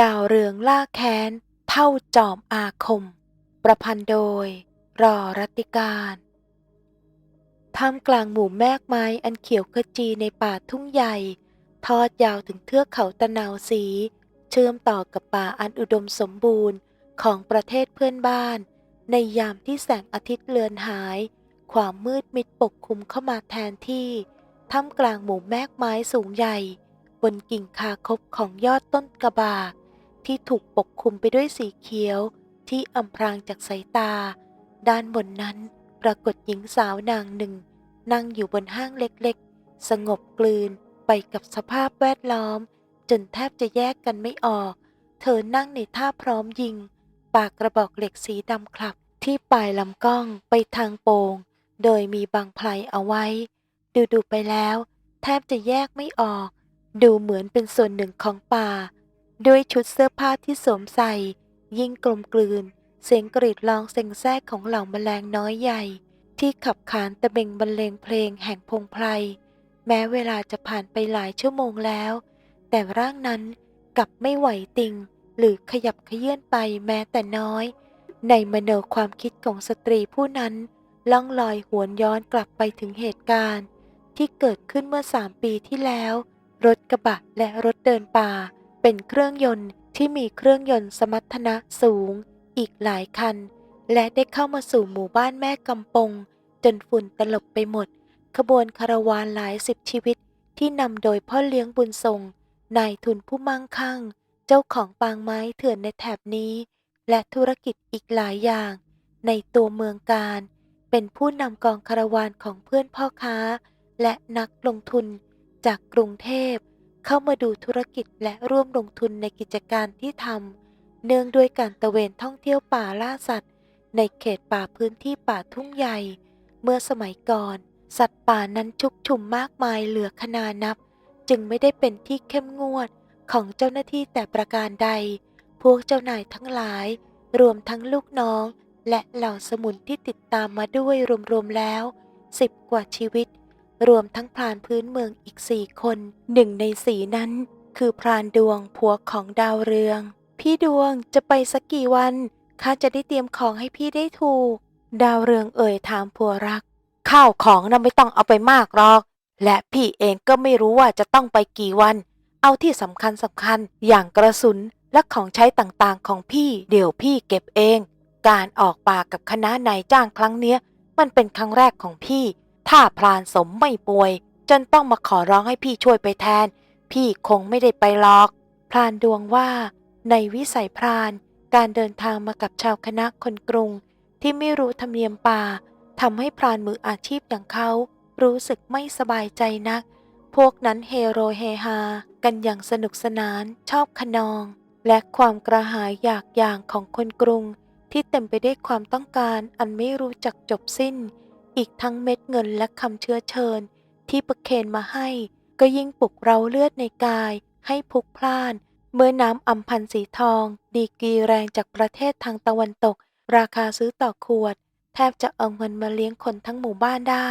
ดาวเรืองล่าแค้นเท่าจอมอาคม ประพันธ์โดย รอรัติการท่ามกลางหมู่แมกไม้อันเขียวขจีในป่าทุ่งใหญ่ ทอดยาวถึงเทือกเขาตะนาวสี เชื่อมต่อกับป่าอันอุดมสมบูรณ์ของประเทศเพื่อนบ้าน ในยามที่แสงอาทิตย์เลือนหาย ความมืดมิดปกคลุมเข้ามาแทนที่ท่ามกลางหมู่แมกไม้สูงใหญ่ บนกิ่งคาคบของยอดต้นกระบาก ที่ถูกปกคลุมไปด้วยสีเขียวที่อำพรางจากสายตา ด้านบนนั้นปรากฏหญิงสาวนางหนึ่ง นั่งอยู่บนห้างเล็กๆ สงบกลืนไปกับสภาพแวดล้อม จนแทบจะแยกกันไม่ออก เธอนั่งในท่าพร้อมยิง ปากกระบอกเหล็กสีดำคลับ ที่ปลายลำกล้องไปทางโปงโดยมีบางไพลเอาไว้ ดูดูๆไปแล้ว แทบจะแยกไม่ออก ดูเหมือนเป็นส่วนหนึ่งของป่า ด้วยชุดเสื้อผ้าที่สวมใส่ ยิ่งกลมกลืน เสียงกรีดร้องเซ็งแซ่ของเหล่าแมลงน้อยใหญ่ ที่ขับขานตะเบงบรรเลงเพลงแห่งพงไพรแม้เวลาจะผ่านไปหลายชั่วโมงแล้ว แต่ร่างนั้นกลับไม่ไหวติง หรือขยับเขยื่อนไปแม้แต่น้อย ในมโนความคิดของสตรีผู้นั้นล่องลอยหวนย้อนกลับไปถึงเหตุการณ์ ที่เกิดขึ้นเมื่อสามปีที่แล้ว รถกระบะและรถเดินป่า เป็นเครื่องยนต์ที่มีเครื่องยนต์สมรรถนะสูง อีกหลายคัน และได้เข้ามาสู่หมู่บ้านแม่กำปง จนฝุ่นตลบไปหมด ขบวนคาราวานหลายสิบชีวิตที่นำโดยพ่อเลี้ยงบุญทรงนายทุนผู้มั่งคั่ง เจ้าของปางไม้เถื่อนในแถบนี้ และธุรกิจอีกหลายอย่าง ในตัวเมืองการ เป็นผู้นำกองคาราวานของเพื่อนพ่อค้า และนักลงทุนจากกรุงเทพ เข้ามาดูธุรกิจและร่วมลงทุนในกิจการที่ทำเนื่องด้วยการตะเวนท่องเที่ยวป่าล่าสัตว์ ในเขตป่าพื้นที่ป่าทุ่งใหญ่ เมื่อสมัยก่อน สัตว์ป่านั้นชุกชุมมากมายเหลือขนานับ จึงไม่ได้เป็นที่เข้มงวดของเจ้าหน้าที่แต่ประการใด พวกเจ้านายทั้งหลาย รวมทั้งลูกน้อง และเหล่าสมุนที่ติดตามมาด้วยรวมๆแล้วสิบกว่าชีวิต รวมทั้งพรานพื้นเมืองอีกสี่คนหนึ่งในสีนั้น คือพรานดวงผัวของดาวเรือง พี่ดวงจะไปสักกี่วันข้าจะได้เตรียมของให้พี่ได้ถูก ดาวเรืองเอ่ยถามผัวรัก ข้าวของน่ะไม่ต้องเอาไปมากหรอก และพี่เองก็ไม่รู้ว่าจะต้องไปกี่วัน เอาที่สำคัญสำคัญอย่างกระสุนและของใช้ต่างๆของพี่เดี๋ยวพี่เก็บเอง การออกป่ากับคณะนายจ้างครั้งเนี้ย มันเป็นครั้งแรกของพี่ ถ้าพรานสมไม่ป่วย จนต้องมาขอร้องให้พี่ช่วยไปแทน พี่คงไม่ได้ไปหรอก พรานดวงว่า ในวิสัยพราน การเดินทางมากับชาวคณะคนกรุง ที่ไม่รู้ธรรมเนียมป่าทำให้พรานมืออาชีพอย่างเขา รู้สึกไม่สบายใจนัก พวกนั้นเฮโรเฮฮา กันอย่างสนุกสนานชอบขนอง และความกระหายอยากอย่างของคนกรุง ที่เต็มไปด้วยความต้องการอันไม่รู้จักจบสิ้น อีกทั้งเม็ดเงินและคำเชื้อเชิญ ที่ประเคนมาให้ ก็ยิ่งปลุกเร้าเลือดในกาย ให้พลุกพล่าน เมื่อน้ำอัมพันสีทอง ดีกีแรงจากประเทศทางตะวันตก ราคาซื้อต่อขวด แทบจะเอาเงินมาเลี้ยงคนทั้งหมู่บ้านได้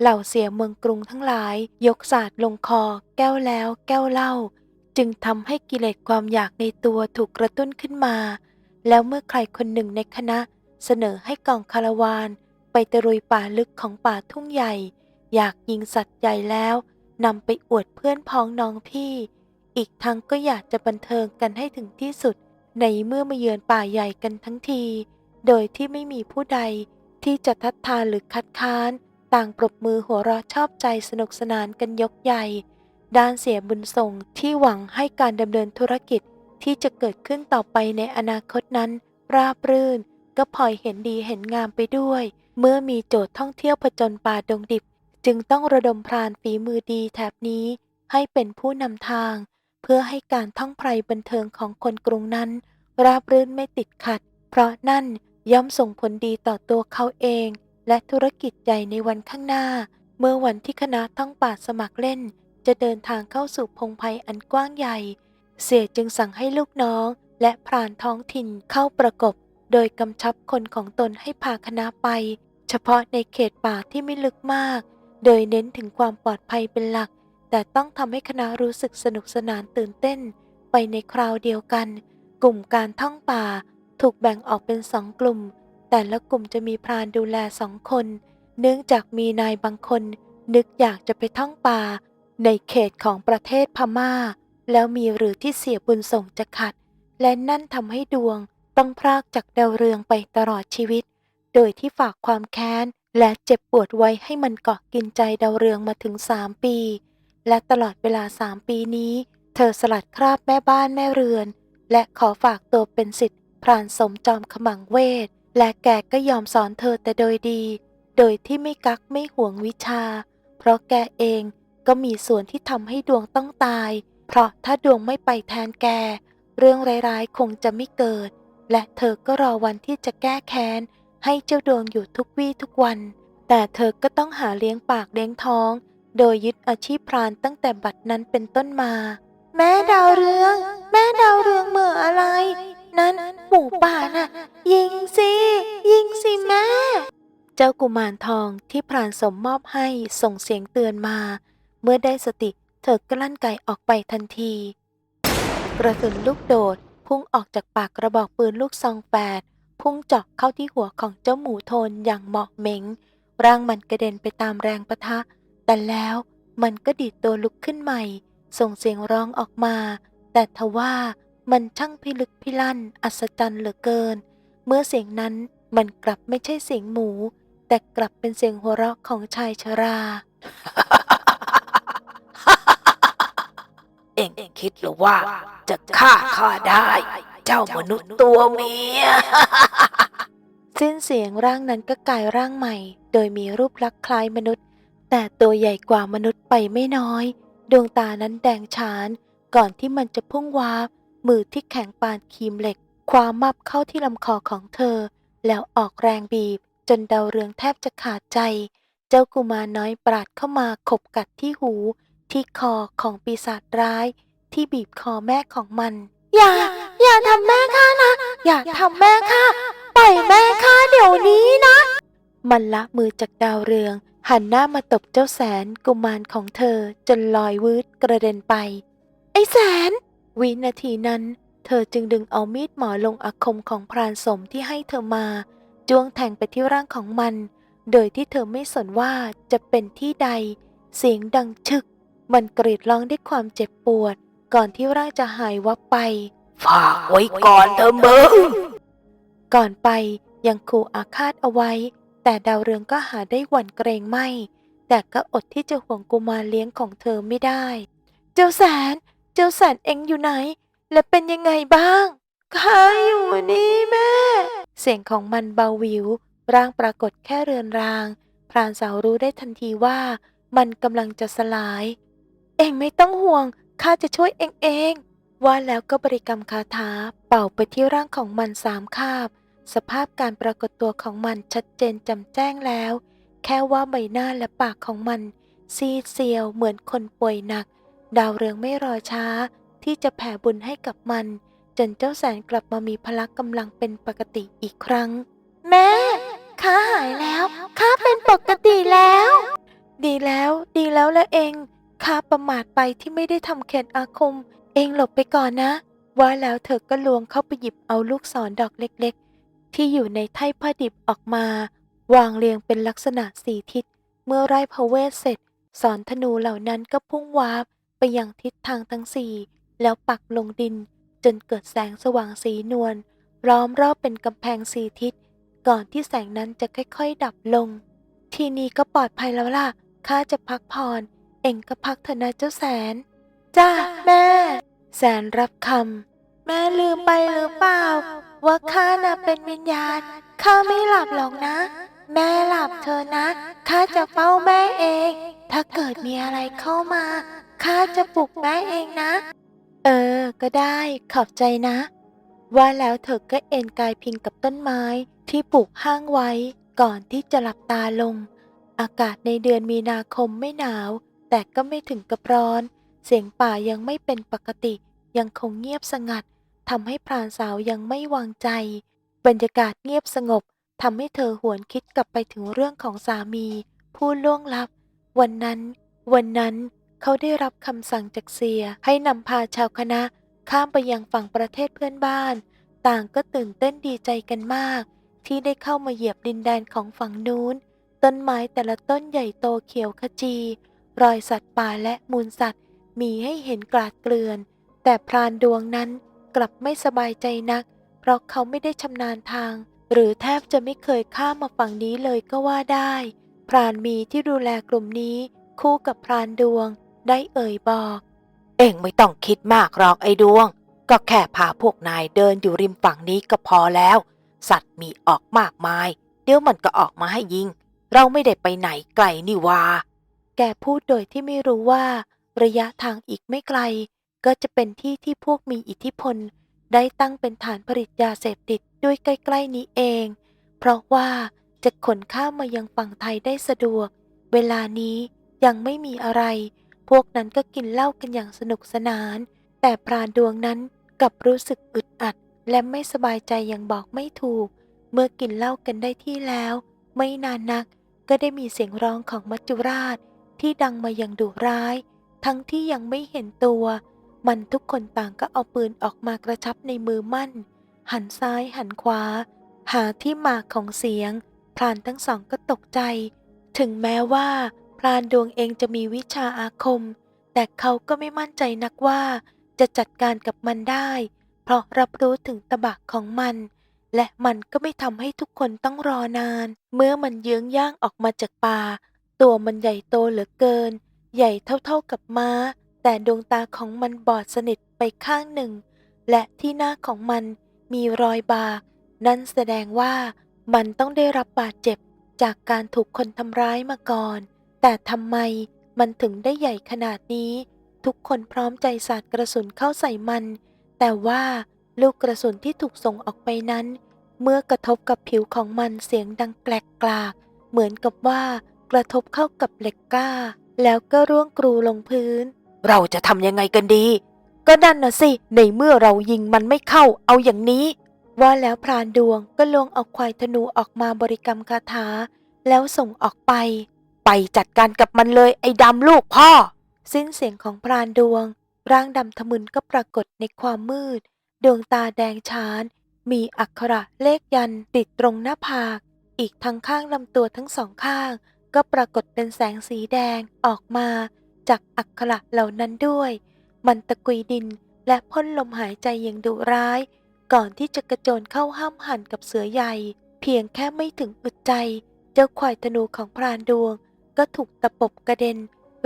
เหล่าเสียเมืองกรุงทั้งหลาย ยกศาสตร์ลงคอ แก้วแล้วแก้วเล่า จึงทำให้กิเลสความอยากในตัวถูกกระตุ้นขึ้นมา แล้วเมื่อใครคนหนึ่งในคณะเสนอให้กองคารวาน ไปตะรุยป่าลึกของป่าทุ่งใหญ่ อยากยิงสัตว์ใหญ่แล้วนำไปอวดเพื่อนพ้องน้องพี่ อีกทั้งก็อยากจะบันเทิงกันให้ถึงที่สุด ในเมื่อมาเยือนป่าใหญ่กันทั้งที โดยที่ไม่มีผู้ใดที่จะทัดทานหรือคัดค้าน ต่างปรบมือหัวเราะชอบใจสนุกสนานกันยกใหญ่ ด้านเสียบุญส่งที่หวังให้การดำเนินธุรกิจที่จะเกิดขึ้นต่อไปในอนาคตนั้น ราบรื่น ก็พลอยเห็นดีเห็นงามไปด้วย เมื่อมีโจทย์ท่องเที่ยวผจญป่าดงดิบ จึงต้องระดมพรานฝีมือดีแถบนี้ ให้เป็นผู้นำทาง เพื่อให้การท่องไพรบันเทิงของคนกรุงนั้น ราบรื่นไม่ติดขัด เพราะนั่นย่อมส่งผลดีต่อตัวเขาเอง และธุรกิจใหญ่ในวันข้างหน้า เมื่อวันที่คณะท่องป่าสมัครเล่น จะเดินทางเข้าสู่พงไพอันกว้างใหญ่ เสียจึงสั่งให้ลูกน้องและพรานท้องถิ่นเข้าประกบ โดยกำชับคนของตนให้พาคณะไป เฉพาะในเขตป่าที่ไม่ลึกมาก โดยเน้นถึงความปลอดภัยเป็นหลัก แต่ต้องทำให้คณะรู้สึกสนุกสนานตื่นเต้น ไปในคราวเดียวกัน กลุ่มการท่องป่า ถูกแบ่งออกเป็นสองกลุ่ม แต่ละกลุ่มจะมีพรานดูแลสองคน เนื่องจากมีนายบางคน นึกอยากจะไปท่องป่า ในเขตของประเทศพม่า แล้วมีหรือที่เสียบุญส่งจะขัด และนั่นทำให้ดวง ต้องพรากจากดาวเรืองไปตลอดชีวิต โดยที่ฝากความแค้น และเจ็บปวดไว้ให้มันเกาะกินใจดาวเรืองมาถึงสามปี และตลอดเวลาสามปีนี้ เธอสลัดคราบแม่บ้านแม่เรือน และขอฝากตัวเป็นสิทธิ์พรานสมจอมขมังเวท และแกก็ยอมสอนเธอแต่โดยดี โดยที่ไม่กักไม่ห่วงวิชา เพราะแกเองก็มีส่วนที่ทำให้ดวงต้องตาย เพราะถ้าดวงไม่ไปแทนแก เรื่องร้ายๆคงจะไม่เกิด และเธอก็รอวันที่จะแก้แค้น ให้เจ้าดวงอยู่ทุกวี่ทุกวัน แต่เธอก็ต้องหาเลี้ยงปากเลี้ยงท้อง โดยยึดอาชีพพรานตั้งแต่บัดนั้นเป็นต้นมา แม่ดาวเรือง แม่ดาวเรืองเหมื่ออะไร นั้นหมูป่าน่ะ ยิงสิ ยิงสิแม่ เจ้ากุมารทองที่พรานสมมอบให้ส่งเสียงเตือนมา เมื่อได้สติเธอกลั้นไกออกไปทันที กระสุนลูกโดด พุ่งออกจากปากกระบอกปืนลูกซองแปดพุ่งเจาะเข้าที่หัวของเจ้าหมูโทนอย่างเหมาะเหม็งร่างมันกระเด็นไปตามแรงปะทะ แต่แล้วมันก็ดีดตัวลุกขึ้นใหม่ ส่งเสียงร้องออกมา แต่ทว่ามันช่างพิลึกพิลั่น อัศจรรย์เหลือเกิน เมื่อเสียงนั้นมันกลับไม่ใช่เสียงหมู แต่กลับเป็นเสียงหัวเราะของชายชรา เอ็ง คิดหรือว่า จะฆ่าข้าได้ เจ้ามนุษย์ตัวเมีย สิ้นเสียงร่างนั้นก็กลายร่างใหม่ โดยมีรูปลักษณ์คล้ายมนุษย์ แต่ตัวใหญ่กว่ามนุษย์ไปไม่น้อย ดวงตานั้นแดงฉาน ก่อนที่มันจะพุ่งวาบมือที่แข็งปานคีมเหล็ก คว้ามับเข้าที่ลำคอของเธอ แล้วออกแรงบีบ จนดาวเรืองแทบจะขาดใจ เจ้ากุมารน้อยปราดเข้ามาขบกัดที่หู ที่คอของปีศาจร้าย ที่บีบคอแม่ของมัน อย่า อย่าทำแม่ข้านะ อย่าทำแม่ข้าปล่อยแม่ข้าเดี๋ยวนี้นะ มันละมือจากดาวเรือง หันหน้ามาตบเจ้าแสนกุมารของเธอจนลอยวืดกระเด็นไป ไอ้แสน วินาทีนั้น เธอจึงดึงเอามีดหมอลงอาคมของพรานสมที่ให้เธอมา จ้วงแทงไปที่ร่างของมัน โดยที่เธอไม่สนว่าจะเป็นที่ใด เสียงดังชึก มันกรีดร้องด้วยความเจ็บปวด ก่อนที่ร่างจะหายวับไป ฝากไว้ก่อนเถอะมึงก่อนไปยังขู่อาฆาตเอาไว้ แต่ดาวเรืองก็หาได้หวั่นเกรงไม่ แต่ก็อดที่จะห่วงกุมารเลี้ยงของเธอไม่ได้ เจ้าแสน เจ้าแสนเอ็งอยู่ไหน และเป็นยังไงบ้างข้าอยู่นี่แม่ เสียงของมันเบาหวิว ร่างปรากฏแค่เรือนราง พรานสาวรู้ได้ทันทีว่า มันกำลังจะสลาย เอ็งไม่ต้องห่วง ข้าจะช่วยเองเอง ว่าแล้วก็บริกรรมคาถาเป่าไปที่ร่างของมันสามคาบ สภาพการปรากฏตัวของมันชัดเจนจำแจ้งแล้ว แค่ว่าใบหน้าและปากของมัน ซีดเซียวเหมือนคนป่วยหนัก ดาวเรืองไม่รอช้า ที่จะแผ่บุญให้กับมัน จนเจ้าแสนกลับมามีพละกำลังเป็นปกติอีกครั้ง แม่ข้าหายแล้วข้าเป็นปกติแล้ว ดีแล้ว ดีแล้วละเอง ข้าประมาทไปที่ไม่ได้ทำเข็ดอาคม เองหลบไปก่อนนะ ว่าแล้วเธอก็ลวงเข้าไปหยิบเอาลูกศรดอกเล็กๆ ที่อยู่ในไถ่ผ้าดิบออกมา วางเรียงเป็นลักษณะสี่ทิศ เมื่อไร่พระเวทเสร็จ สอนธนูเหล่านั้นก็พุ่งวาบไปยังทิศทางทั้งสี่ แล้วปักลงดิน จนเกิดแสงสว่างสีนวลล้อมรอบเป็นกำแพงสี่ทิศ ก่อนที่แสงนั้นจะค่อยๆ ดับลง ทีนี้ก็ปลอดภัยแล้วล่ะข้าจะพักผ่อน เอ็งก็พักเถอะนะเจ้าแสน จ้าแม่ แสนรับคำแม่ลืมไปหรือเปล่า ว่าข้าน่ะเป็นวิญญาณข้าไม่หลับหรอกนะ แม่หลับเธอะนะข้าจะเฝ้าแม่เอง ถ้าเกิดมีอะไรเข้ามาข้าจะปลุกแม่เองนะ เออ ก็ได้ขอบใจนะ ว่าแล้วเธอก็เอนกายพิงกับต้นไม้ที่ปลูกห้างไว้ ก่อนที่จะหลับตาลง อากาศในเดือนมีนาคมไม่หนาว แต่ก็ไม่ถึงกับร้อน เสียงป่ายังไม่เป็นปกติ ยังคงเงียบสงัดทำให้พรานสาวยังไม่วางใจ บรรยากาศเงียบสงบทำให้เธอหวนคิดกลับไปถึงเรื่องของสามี ผู้ล่วงลับ วันนั้น วันนั้นเขาได้รับคำสั่งจากเสีย ให้นำพาชาวคณะ ข้ามไปยังฝั่งประเทศเพื่อนบ้าน ต่างก็ตื่นเต้นดีใจกันมาก ที่ได้เข้ามาเหยียบดินแดนของฝั่งนู้น ต้นไม้แต่ละต้นใหญ่โตเขียวขจี รอยสัตว์ป่าและมูลสัตว์มีให้เห็นกลาดเกลื่อน แต่พรานดวงนั้นกลับไม่สบายใจนัก เพราะเขาไม่ได้ชำนาญทาง หรือแทบจะไม่เคยข้ามมาฝั่งนี้เลยก็ว่าได้ พรานมีที่ดูแลกลุ่มนี้คู่กับพรานดวง ได้เอ่ยบอก เอ็งไม่ต้องคิดมากหรอกไอ้ดวง ก็แค่พาพวกนายเดินอยู่ริมฝั่งนี้ก็พอแล้ว สัตว์มีออกมากมาย เดี๋ยวมันก็ออกมาให้ยิง เราไม่ได้ไปไหนไกลนี่วา แกพูดโดยที่ไม่รู้ว่า ระยะทางอีกไม่ไกล ก็จะเป็นที่ที่พวกมีอิทธิพล ได้ตั้งเป็นฐานผลิตยาเสพติดด้วยใกล้ๆนี้เอง เพราะว่าจะขนข้ามมายังฝั่งไทยได้สะดวก เวลานี้ยังไม่มีอะไร พวกนั้นก็กินเหล้ากันอย่างสนุกสนาน แต่ปราณดวงนั้นกลับรู้สึกอึดอัด และไม่สบายใจอย่างบอกไม่ถูก เมื่อกินเหล้ากันได้ที่แล้ว ไม่นานนักก็ได้มีเสียงร้องของมัจจุราช ที่ดังมาอย่างดุร้าย ทั้งที่ยังไม่เห็นตัว มันทุกคนต่างก็เอาปืนออกมากระชับในมือมั่น หันซ้ายหันขวา หาที่มาของเสียง พรานทั้งสองก็ตกใจ ถึงแม้ว่า พรานดวงเองจะมีวิชาอาคม แต่เขาก็ไม่มั่นใจนักว่า จะจัดการกับมันได้ เพราะรับรู้ถึงตะบะของมันและมันก็ไม่ทำให้ทุกคนต้องรอนาน เมื่อมันเยื้องย่างออกมาจากป่า ตัวมันใหญ่โตเหลือเกิน ใหญ่เท่าๆกับม้า แต่ดวงตาของมันบอดสนิทไปข้างหนึ่ง และที่หน้าของมันมีรอยบาก นั่นแสดงว่ามันต้องได้รับบาดเจ็บจากการถูกคนทำร้ายมาก่อน แต่ทำไมมันถึงได้ใหญ่ขนาดนี้ ทุกคนพร้อมใจสาดกระสุนเข้าใส่มัน แต่ว่าลูกกระสุนที่ถูกส่งออกไปนั้น เมื่อกระทบกับผิวของมันเสียงดังแกลกกลาก เหมือนกับว่า กระทบเข้ากับเหล็กกล้า แล้วก็ร่วงกรูลงพื้น เราจะทำยังไงกันดี ก็นั่นนะสิ ในเมื่อเรายิงมันไม่เข้า เอาอย่างนี้ ว่าแล้วพรานดวงก็ลวงเอาควายธนูออกมาบริกรรมคาถา แล้วส่งออกไป ไปจัดการกับมันเลยไอ้ดำลูกพ่อ สิ้นเสียงของพรานดวง ร่างดำทะมึนก็ปรากฏในความมืด ดวงตาแดงฉาน มีอักขระเลขยันต์ติดตรงหน้าผาก อีกทั้งข้างลำตัวทั้งสองข้าง ก็ปรากฏเป็นแสงสีแดงออกมาจากอักขระเหล่านั้นด้วย มันตะกุยดินและพ่นลมหายใจอย่างดุร้าย ก่อนที่จะกระโจนเข้าห้ามหันกับเสือใหญ่ เพียงแค่ไม่ถึงอึดใจ เจ้าควายธนูของพรานดวง ก็ถูกตะปบกระเด็น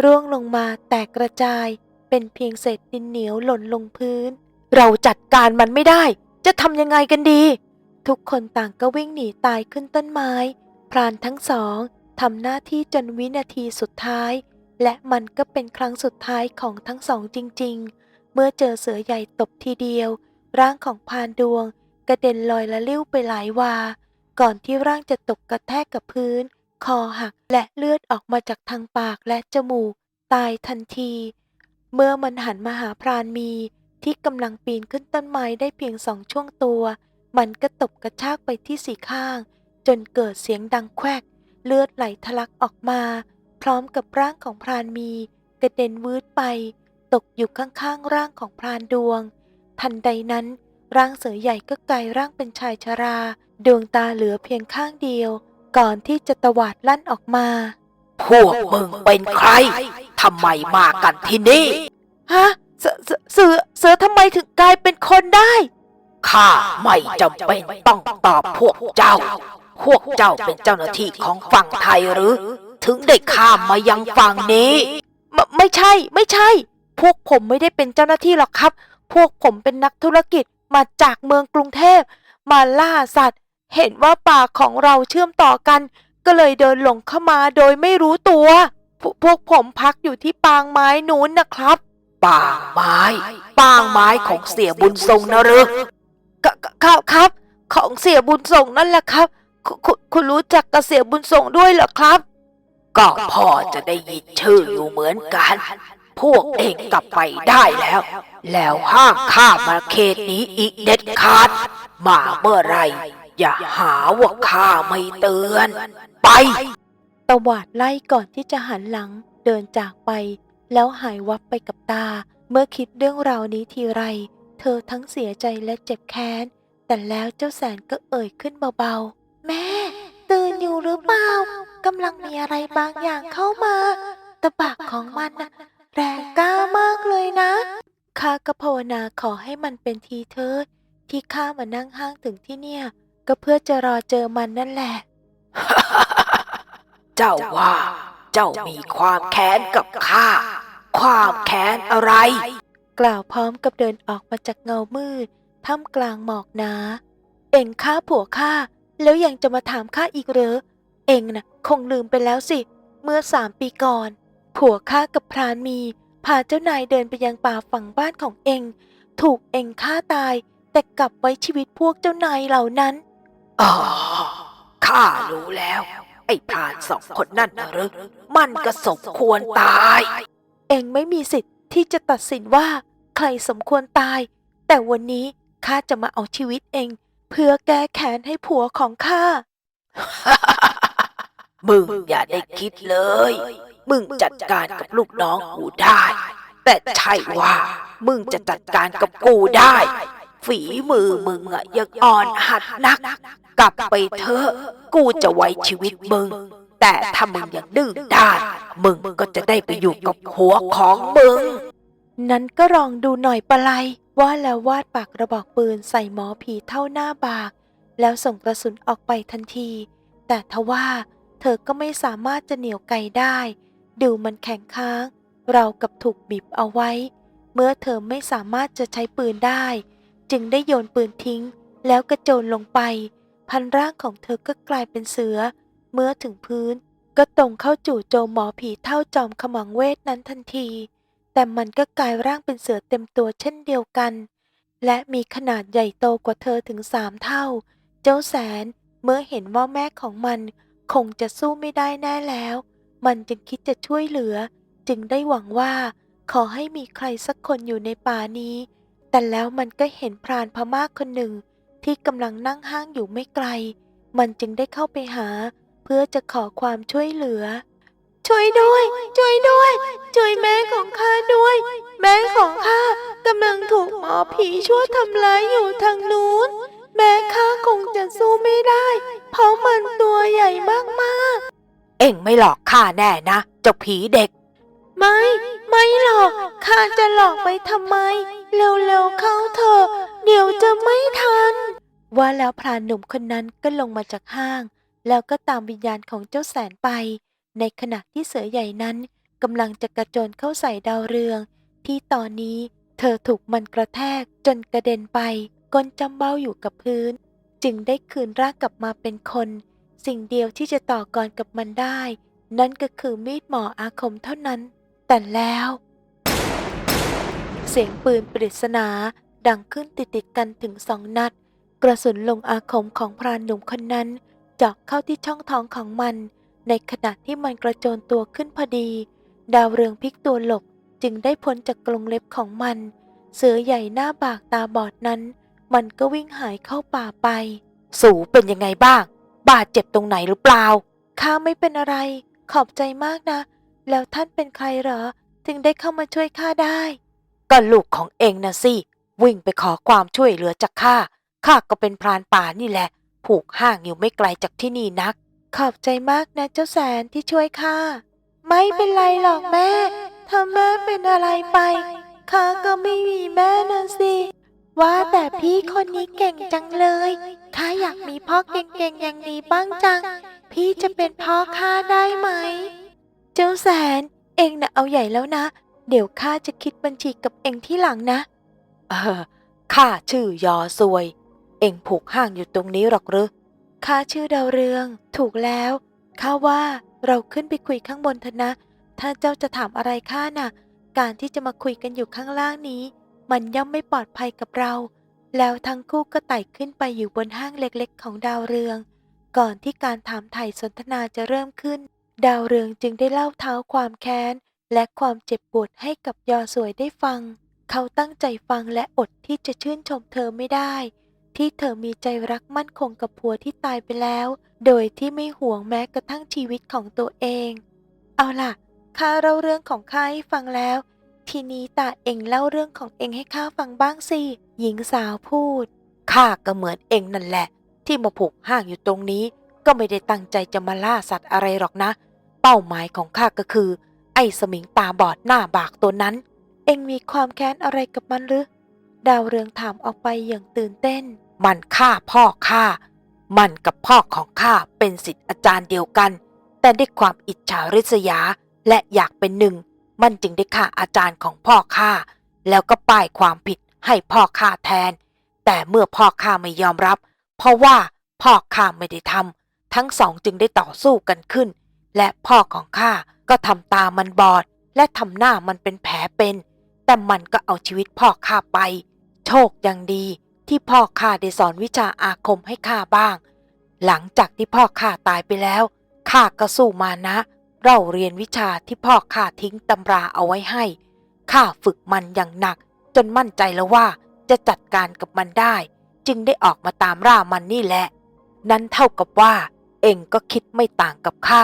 ร่วงลงมาแตกกระจาย เป็นเพียงเศษดินเหนียวหล่นลงพื้น เราจัดการมันไม่ได้ จะทำยังไงกันดี ทุกคนต่างก็วิ่งหนีตายขึ้นต้นไม้ พรานทั้งสอง ทำหน้าที่จนวินาทีสุดท้าย และมันก็เป็นครั้งสุดท้ายของทั้งสองจริง ๆ เมื่อเจอเสือใหญ่ตบทีเดียว ร่างของพรานดวง กระเด็นลอยละลิ้วไปหลายวา ก่อนที่ร่างจะตกกระแทกกับพื้น คอหักและเลือดออกมาจากทางปากและจมูก ตายทันที เมื่อมันหันมาหาพรานมีที่กำลังปีนขึ้นต้นไม้ได้เพียงสองช่วงตัว มันก็ตบกระชากไปที่สี่ข้าง จนเกิดเสียงดังแควก เลือดไหลทะลักออกมา พร้อมกับร่างของพรานมีกระเด็นวืดไป ตกอยู่ข้างๆร่างของพรานดวง ทันใดนั้น ร่างเสือใหญ่ก็กลายร่างเป็นชายชรา ดวงตาเหลือเพียงข้างเดียว ก่อนที่จะตวาดลั่นออกมา พวกมึงเป็นใครทำไมมากันที่นี่ ฮะ เสือเสือเสือเสือทำไมถึงกลายเป็นคนได้ ข้าไม่จำเป็นต้องตอบพวกเจ้า พวกเจ้าเป็นเจ้าหน้าที่ของฝั่งไทยหรือ ถึงได้ข้ามมายังฝั่งนี้ไม่ไม่ใช่ ไม่ใช่ พวกผมไม่ได้เป็นเจ้าหน้าที่หรอกครับ พวกผมเป็นนักธุรกิจมาจากเมืองกรุงเทพ มาล่าสัตว์ เห็นว่าป่าของเราเชื่อมต่อกัน ก็เลยเดินหลงเข้ามาโดยไม่รู้ตัวพวพวกผมพักอยู่ที่ปางไม้นู้นนะครับ ปางไม้ ปางไม้ของเสียบุญทรงนะหรือกกครับครับ ของเสียบุญส่งนั่นแหละครับ คุคุณคุณรู้จักกับเสียบุญส่งด้วยเหรอครับ ก็พ่อจะได้ยินชื่ออยู่เหมือนกัน พวกเองกลับไปได้แล้ว แล้วห้ามข้ามาเขตนี้อีกเด็ดขาด มาเมื่อไร อย่าหาว่าข้าไม่เตือน ไปตวาดไล่ก่อนที่จะหันหลังเดินจากไป แล้วหายวับไปกับตา เมื่อคิดเรื่องราวนี้ทีไร เธอทั้งเสียใจและเจ็บแค้น แต่แล้วเจ้าแสนก็เอ่ยขึ้นเบาๆ แม่ ตื่นอยู่หรือเปล่ากำลังมีอะไรบางอย่างเข้ามาตะบากของมันน่ะแรงกล้ามากเลยนะข้าก็ภาวนาขอให้มันเป็นทีเถิดที่ข้ามานั่งห้างถึงที่เนี่ย ก็เพื่อจะรอเจอมันนั่นแหละ เจ้าว่า เจ้ามีความแค้นกับข้า ความแค้นอะไร กล่าวพร้อมกับเดินออกมาจากเงามืดท่ามกลางหมอกหนาเอ็งฆ่าผัวข้า แล้วยังจะมาถามข้าอีกเหรอ เอ็งน่ะคงลืมไปแล้วสิ เมื่อสามปีก่อน ผัวข้ากับพรานมี พาเจ้านายเดินไปยังป่าฝั่งบ้านของเอ็งถูกเอ็งฆ่าตาย แต่กลับไว้ชีวิตพวกเจ้านายเหล่านั้น อ๋อ ข้ารู้แล้ว ไอ้พรานสองคนนั่นนะหรือมันก็สมควรตาย เองไม่มีสิทธิ์ที่จะตัดสินว่า ใครสมควรตาย แต่วันนี้ข้าจะมาเอาชีวิตเอง เพื่อแก้แค้นให้ผัวของข้า มึงอย่าได้คิดเลย มึงจัดการกับลูกน้องกูได้ แต่ใช่ว่า มึงจะจัดการกับกูได้ ฝีมือมึงอะยังอ่อนหัดนัก กลับไปเถอะกูจะไว้ชีวิตมึง แต่ถ้ามึงยังดื้อด้านมึงก็จะได้ไปอยู่กับหัวของมึง นั้นก็ลองดูหน่อยปะไล ว่าแล้ววาดปากกระบอกปืนใส่หมอผีเท่าหน้าบาก แล้วส่งกระสุนออกไปทันที แต่ทว่าเธอก็ไม่สามารถจะเหนี่ยวไกได้ ดูมันแข็งค้าง เรากับถูกบีบเอาไว้ เมื่อเธอไม่สามารถจะใช้ปืนได้ จึงได้โยนปืนทิ้ง แล้วกระโจนลงไป พันร่างของเธอก็กลายเป็นเสือ เมื่อถึงพื้นก็ตรงเข้าจู่โจมหมอผีเท่าจอมขมังเวทนั้นทันที แต่มันก็กลายร่างเป็นเสือเต็มตัวเช่นเดียวกัน และมีขนาดใหญ่โตกว่าเธอถึงสามเท่า เจ้าแสนเมื่อเห็นว่าแม่ของมันคงจะสู้ไม่ได้แน่แล้ว มันจึงคิดจะช่วยเหลือ จึงได้หวังว่า ขอให้มีใครสักคนอยู่ในป่านี้ แต่แล้วมันก็เห็นพรานพม่าคนหนึ่ง ที่กำลังนั่งห้างอยู่ไม่ไกล มันจึงได้เข้าไปหา เพื่อจะขอความช่วยเหลือ ช่วยด้วย ช่วยด้วย ช่วยแม่ของข้าด้วย แม่ของข้ากำลังถูกหมอผีชั่วทำร้ายอยู่ทางนู้น แม่ข้าคงจะสู้ไม่ได้ เพราะมันตัวใหญ่มากเอ็งไม่หลอกข้าแน่นะเจ้าผีเด็กๆไม่ ไม่หรอกข้าจะหลอกไปทำไม เร็วๆเข้าเถอะเดี๋ยวจะไม่ทัน ว่าแล้วพรานหนุ่มคนนั้นก็ลงมาจากห้าง แล้วก็ตามวิญญาณของเจ้าแสนไป ในขณะที่เสือใหญ่นั้นกำลังจะกระโจนเข้าใส่ดาวเรือง ที่ตอนนี้เธอถูกมันกระแทกจนกระเด็นไปก้นจำเบ้าอยู่กับพื้น จึงได้คืนร่างกลับมาเป็นคน สิ่งเดียวที่จะต่อกรกับมันได้ นั่นก็คือมีดหมออาคมเท่านั้น แต่แล้ว เสียงปืนปริศนาดังขึ้นติดติดกันถึงสองนัด กระสุนลงอาคมของพรานหนุ่มคนนั้นเจาะเข้าที่ช่องท้องของมัน ในขณะที่มันกระโจนตัวขึ้นพอดี ดาวเรืองพลิกตัวหลบจึงได้พ้นจากกรงเล็บของมัน เสือใหญ่หน้าบากตาบอดนั้น มันก็วิ่งหายเข้าป่าไป สูเป็นยังไงบ้าง บาดเจ็บตรงไหนหรือเปล่าข้าไม่เป็นอะไร ขอบใจมากนะ แล้วท่านเป็นใครเหรอ ถึงได้เข้ามาช่วยข้าได้ก็ลูกของเองนะสิ วิ่งไปขอความช่วยเหลือจากข้าข้าก็เป็นพรานป่านี่แหละ ผูกห้างอยู่ไม่ไกลจากที่นี่นัก ขอบใจมากนะเจ้าแสนที่ช่วยข้า ไม่เป็นไรหรอกแม่ ถ้าแม่เป็นอะไรไปข้าก็ไม่มีแม่นะสิ ว่าแต่พี่คนนี้เก่งจังเลยข้าอยากมีพ่อเก่งๆอย่างนี้บ้างจัง พี่จะเป็นพ่อข้าได้ไหม เจ้าแสน เองน่ะเอาใหญ่แล้วนะ เดี๋ยวข้าจะคิดบัญชีกับเองที่หลังนะ เออข้าชื่อยอซวย เองผูกห้างอยู่ตรงนี้หรอกหรือ ข้าชื่อดาวเรือง ถูกแล้วข้าว่าเราขึ้นไปคุยข้างบนเถอะนะ ถ้าเจ้าจะถามอะไรข้าน่ะ การที่จะมาคุยกันอยู่ข้างล่างนี้ มันย่อมไม่ปลอดภัยกับเรา แล้วทั้งคู่ก็ไต่ขึ้นไปอยู่บนห้างเล็กๆ ของดาวเรือง ก่อนที่การถามไถ่สนทนาจะเริ่มขึ้น ดาวเรืองจึงได้เล่าเท้าความแค้น และความเจ็บปวดให้กับยอสวยได้ฟัง เขาตั้งใจฟังและอดที่จะชื่นชมเธอไม่ได้ ที่เธอมีใจรักมั่นคงกับผัวที่ตายไปแล้ว โดยที่ไม่ห่วงแม้กระทั่งชีวิตของตัวเอง เอาล่ะข้าเล่าเรื่องของข้าให้ฟังแล้ว ทีนี้ตาเองเล่าเรื่องของเองให้ข้าฟังบ้างสิ หญิงสาวพูด ข้าก็เหมือนเองนั่นแหละ ที่มาผูกห้างอยู่ตรงนี้ ก็ไม่ได้ตั้งใจจะมาล่าสัตว์อะไรหรอกนะ เป้าหมายของข้าก็คือ ไอ้สมิงตาบอดหน้าบากตัวนั้น เองมีความแค้นอะไรกับมันหรือ ดาวเรืองถามออกไปอย่างตื่นเต้น มันฆ่าพ่อข้า มันกับพ่อของข้าเป็นสิทธิ์อาจารย์เดียวกัน แต่ด้วยความอิจฉาริษยาและอยากเป็นหนึ่ง มันจึงได้ฆ่าอาจารย์ของพ่อข้า แล้วก็ป้ายความผิดให้พ่อข้าแทน แต่เมื่อพ่อข้าไม่ยอมรับ เพราะว่าพ่อข้าไม่ได้ทำทั้งสองจึงได้ต่อสู้กันขึ้น และพ่อของข้าก็ทำตามันบอด และทำหน้ามันเป็นแผลเป็น แต่มันก็เอาชีวิตพ่อข้าไป โชคยังดีที่พ่อข้าได้สอนวิชาอาคมให้ข้าบ้าง หลังจากที่พ่อข้าตายไปแล้วข้าก็สู้มานะ เราเรียนวิชาที่พ่อข้าทิ้งตำราเอาไว้ให้ข้าฝึกมันอย่างหนัก จนมั่นใจแล้วว่าจะจัดการกับมันได้ จึงได้ออกมาตามร่ามันนี่แหละ นั้นเท่ากับว่า เองก็คิดไม่ต่างกับข้า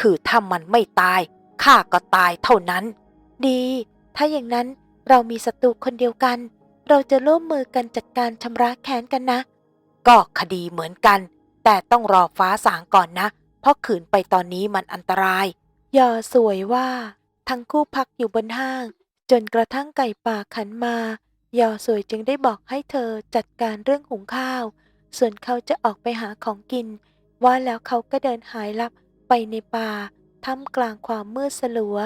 คือถ้ามันไม่ตายข้าก็ตายเท่านั้น ดี ถ้าอย่างนั้นเรามีศัตรูคนเดียวกัน เราจะร่วมมือกันจัดการชำระแค้นกันนะ ก็คดีเหมือนกัน แต่ต้องรอฟ้าสางก่อนนะ เพราะขืนไปตอนนี้มันอันตราย ยอสวยว่า ทั้งคู่พักอยู่บนห้าง จนกระทั่งไก่ป่าขันมา ยอสวยจึงได้บอกให้เธอจัดการเรื่องหุงข้าว ส่วนเขาจะออกไปหาของกิน ว่าแล้วเขาก็เดินหายลับไปในป่าท่ามกลางความมืดสลัว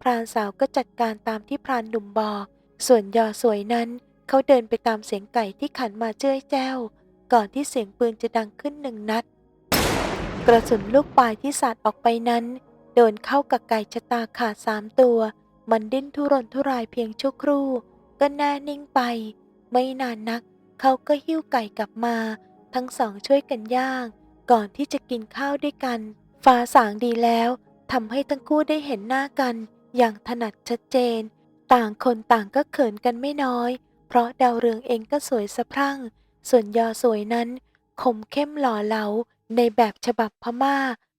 พรานสาวก็จัดการตามที่พรานหนุ่มบอก ส่วนยอสวยนั้น เขาเดินไปตามเสียงไก่ที่ขันมาเจ้ยแจ้ว ก่อนที่เสียงปืนจะดังขึ้นหนึ่งนัด กระสุนลูกปลายที่สาดออกไปนั้น โดนเข้ากับไก่ชะตาขาดสามตัว มันดิ้นทุรนทุรายเพียงชั่วครู่ ก็แน่นิ่งไป ไม่นานนัก เขาก็หิ้วไก่กลับมา ทั้งสองช่วยกันย่าง ก่อนที่จะกินข้าวด้วยกัน ฟ้าสางดีแล้วทำให้ทั้งคู่ได้เห็นหน้ากัน อย่างถนัดชัดเจน ต่างคนต่างก็เขินกันไม่น้อย เพราะดาวเรืองเองก็สวยสะพรั่ง ส่วนยอสวยนั้น คมเข้มหล่อเหลาในแบบฉบับพม่า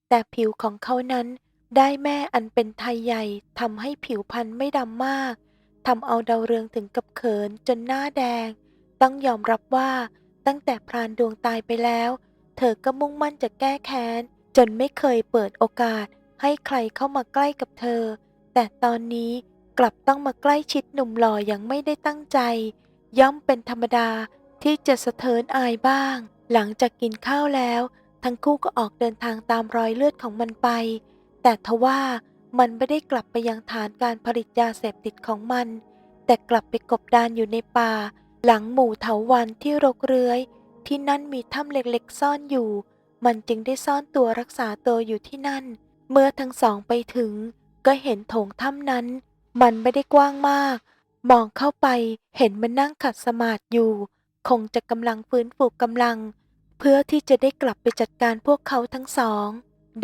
แต่ผิวของเขานั้น ได้แม่อันเป็นไทยใหญ่ทำให้ผิวพรรณไม่ดำมากทำเอาดาวเรืองถึงกับเขินจนหน้าแดง ต้องยอมรับว่าตั้งแต่พรานดวงตายไปแล้ว เธอก็มุ่งมั่นจะแก้แค้น จนไม่เคยเปิดโอกาสให้ใครเข้ามาใกล้กับเธอ แต่ตอนนี้ กลับต้องมาใกล้ชิดหนุ่มหล่ออย่างไม่ได้ตั้งใจ ย่อมเป็นธรรมดาที่จะสะเทินอายบ้าง หลังจากกินข้าวแล้ว ทั้งคู่ก็ออกเดินทางตามรอยเลือดของมันไป แต่ทว่ามันไม่ได้กลับไปยังฐานการผลิตยาเสพติดของมัน แต่กลับไปกบดานอยู่ในป่า หลังหมู่เถาวันที่รกเรื้อย ที่นั่นมีถ้ำเล็กๆซ่อนอยู่ มันจึงได้ซ่อนตัวรักษาตัวอยู่ที่นั่น เมื่อทั้งสองไปถึง ก็เห็นโถงถ้ำนั้น มันไม่ได้กว้างมาก มองเข้าไปเห็นมันนั่งขัดสมาธิอยู่ คงจะกำลังฟื้นฟูกำลัง เพื่อที่จะได้กลับไปจัดการพวกเขาทั้งสอง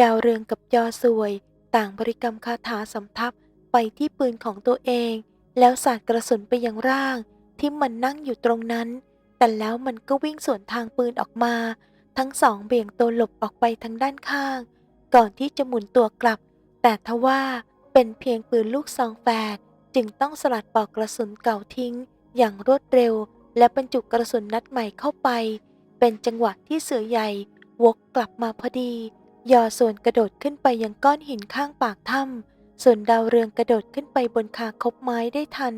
ดาวเรืองกับยอสวย ต่างบริกรรมคาถาสำทับไปที่ปืนของตัวเอง แล้วสาดกระสุนไปยังร่าง ที่มันนั่งอยู่ตรงนั้น แต่แล้วมันก็วิ่งสวนทางปืนออกมา ทั้งสองเบี่ยงตัวหลบออกไปทางด้านข้าง ก่อนที่จะหมุนตัวกลับ แต่ทว่า เป็นเพียงปืนลูกซองแฝดจึงต้องสลัดปลอกกระสุนเก่าทิ้ง อย่างรวดเร็ว และบรรจุกระสุนนัดใหม่เข้าไป เป็นจังหวะที่เสือใหญ่ วกกลับมาพอดี ยอส่วนกระโดดขึ้นไปยังก้อนหินข้างปากถ้ำส่วนดาวเรืองกระโดดขึ้นไปบนคาคบไม้ได้ทัน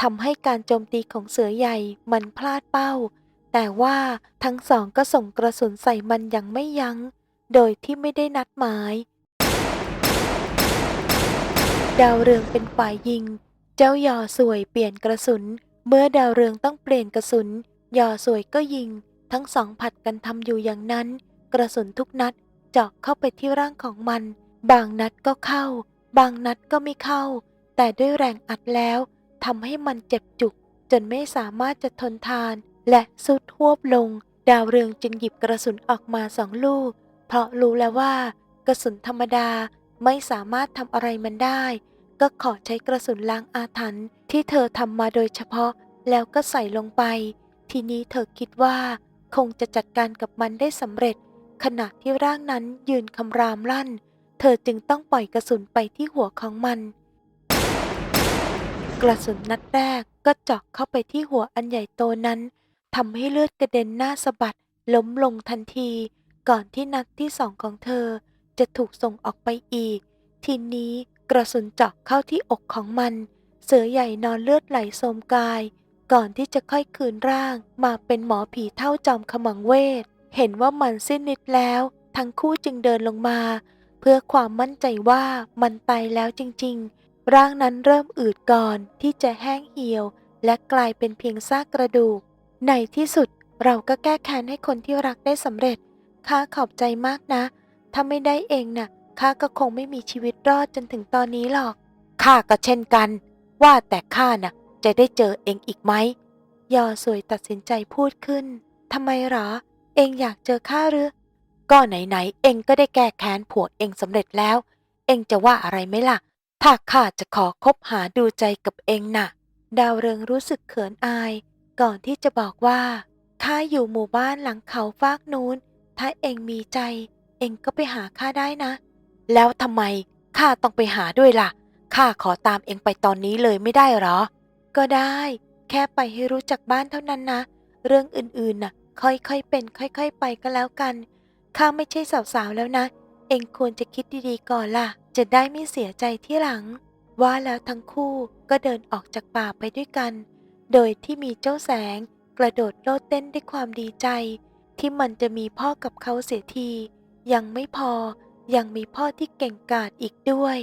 ทำให้การโจมตีของเสือใหญ่มันพลาดเป้า แต่ว่าทั้งสองก็ส่งกระสุนใส่มันอย่างไม่ยัง้ง โดยที่ไม่ได้นัดหมาย ดาวเรืองเป็นฝ่ายยิง เจ้ายอสวยเปลี่ยนกระสุน เมื่อดาวเรืองต้องเปลี่ยนกระสุน ยอสวยก็ยิง ทั้งสองผัดกันทำอยู่อย่างนั้น กระสุนทุกนัดเจาะเข้าไปที่ร่างของมัน บางนัดก็เข้า บางนัดก็ไม่เข้า แต่ด้วยแรงอัดแล้วทำให้มันเจ็บจุก จนไม่สามารถจะทนทาน และสุดหวบลง ดาวเรืองจึงหยิบกระสุนออกมาสองลูก เพราะรู้แล้วว่ากระสุนธรรมดา ไม่สามารถทำอะไรมันได้ ก็ขอใช้กระสุนล้างอาถรรพ์ที่เธอทำมาโดยเฉพาะแล้วก็ใส่ลงไป ทีนี้เธอคิดว่า คงจะจัดการกับมันได้สำเร็จ ขณะที่ร่างนั้นยืนคำรามลั่น เธอจึงต้องปล่อยกระสุนไปที่หัวของมัน กระสุนนัดแรกก็เจาะเข้าไปที่หัวอันใหญ่โตนั้นทำให้เลือดกระเด็นหน้าสะบัดล้มลงทันที ก่อนที่นัดที่สองของเธอ จะถูกส่งออกไปอีก ทีนี้กระสุนเจาะเข้าที่อกของมัน เสือใหญ่นอนเลือดไหลโสมกาย ก่อนที่จะค่อยคืนร่างมาเป็นหมอผีเท่าจอมขมังเวท เห็นว่ามันสิ้นฤทธิ์แล้ว ทั้งคู่จึงเดินลงมา เพื่อความมั่นใจว่ามันตายแล้วจริง ๆ ร่างนั้นเริ่มอืดก่อนที่จะแห้งเหี่ยว และกลายเป็นเพียงซากกระดูก ในที่สุดเราก็แก้แค้นให้คนที่รักได้สำเร็จข้าขอบใจมากนะ ถ้าไม่ได้เองน่ะข้าก็คงไม่มีชีวิตรอดจนถึงตอนนี้หรอก ข้าก็เช่นกัน ว่าแต่ข้าน่ะ จะได้เจอเองอีกไหม ยอสวยตัดสินใจพูดขึ้น ทำไมหรอ เองอยากเจอข้าหรือ ก็ไหนๆเองก็ได้แก้แค้นผัวเองสำเร็จแล้ว เองจะว่าอะไรไหมล่ะ ถ้าข้าจะขอคบหาดูใจกับเองน่ะ ดาวเรืองรู้สึกเขินอาย ก่อนที่จะบอกว่าข้าอยู่หมู่บ้านหลังเขาฟากนู้น ถ้าเองมีใจ เองก็ไปหาข้าได้นะ แล้วทำไมข้าต้องไปหาด้วยล่ะข้าขอตามเองไปตอนนี้เลยไม่ได้หรอ ก็ได้ แค่ไปให้รู้จักบ้านเท่านั้นนะ เรื่องอื่นๆน่ะ ค่อยๆเป็น ค่อยๆไปก็แล้วกันข้าไม่ใช่สาวๆแล้วนะ เองควรจะคิดดีๆก่อนล่ะ จะได้ไม่เสียใจที่หลัง ว่าแล้วทั้งคู่ก็เดินออกจากป่าไปด้วยกัน โดยที่มีเจ้าแสง กระโดดโลดเต้นด้วยความดีใจ ที่มันจะมีพ่อกับเขาเสียที ยังไม่พอยังมีพ่อที่เก่งกาจอีกด้วย